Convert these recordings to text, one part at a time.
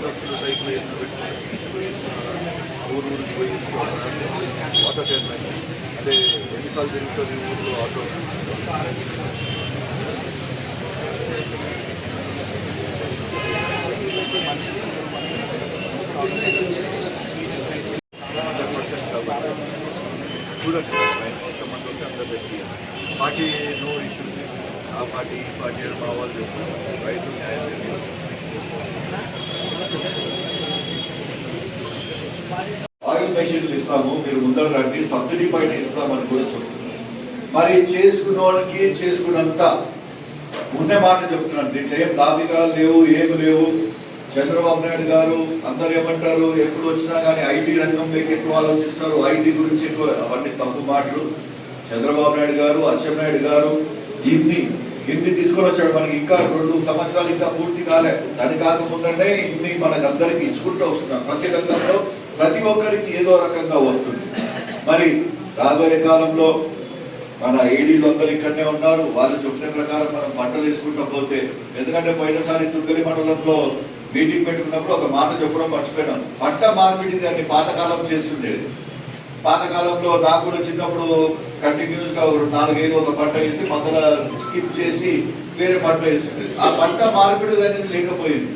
మతస్థుల టైప్లో ఎన్నో పెట్టుకుని ఊరు ఊరికి పోయి ఆటో టైర్మెంట్ అంటే ఎన్నికలు తిరుగుతుంది ఊర్లో ఆటో హండ్రెడ్ పర్సెంట్ కాబట్టి చూడండి ఎంతమంది వస్తే అంత పెట్టి పార్టీ నో ఇష్యూ ఆ పార్టీ ఈ పార్టీ అని మా వాళ్ళు చెప్తారు రైతు న్యాయం మెషిన్లు ఇస్తాము మీరు ముందర రండి సబ్సిడీ పైన ఇస్తామని కూడా చెప్తున్నారు. మరి చేసుకున్న వాళ్ళకి చేసుకున్నంత ఉండే మాట చెప్తున్నాను దీంట్లో ఏం దాబికాలు లేవు ఏమి లేవు. చంద్రబాబు నాయుడు గారు అందరు ఏమంటారు ఎప్పుడు వచ్చినా కానీ ఐటీ రంగంలోకి ఎక్కువ ఆలోచిస్తారు ఐటీ గురించి ఎక్కువ అవన్నీ తప్పు మాటలు. చంద్రబాబు నాయుడు గారు అచ్చెన్నాయుడు గారు ఇన్ని ఇన్ని తీసుకొని వచ్చాడు మనకి ఇంకా రెండు సంవత్సరాలు ఇంకా పూర్తి కాలే. దాని కాకముందంటే ఇన్ని మనకు అందరికి ఇచ్చుకుంటూ వస్తున్నాం. ప్రతి రంగంలో ప్రతి ఒక్కరికి ఏదో రకంగా వస్తుంది. మరి రాబోయే కాలంలో మన ఏడీలు అందరు ఇక్కడనే ఉన్నారు వాళ్ళు చెప్పిన ప్రకారం మనం పంటలు వేసుకుంటా పోతే ఎందుకంటే పోయినసారి తుగ్గలి మండలంలో మీటింగ్ పెట్టుకున్నప్పుడు ఒక మాట చెప్పడం మర్చిపోయినాం. పంట మార్పిడి దాన్ని పాతకాలం చేస్తుండేది. పాతకాలంలో నాకు కూడా చిన్నప్పుడు కంటిన్యూస్గా ఒక నాలుగైదు ఒక పంట వేసి మొదల స్కిప్ చేసి వేరే పంట వేస్తుండేది. ఆ పంట మార్పిడి అనేది లేకపోయింది.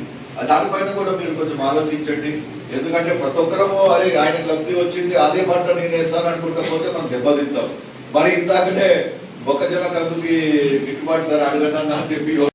దానిపైన కూడా మీరు కొంచెం ఆలోచించండి. ఎందుకంటే ప్రతి ఒక్కరము అరే ఆయన లబ్ధి వచ్చింది అదే పంట నేను వేస్తాను అనుకుంటా పోతే మనం దెబ్బతింటాం. మరి ఇందాకనే మొక్కజొన్న కందుకి గిట్టుబాటు ధర అడగనని చెప్పి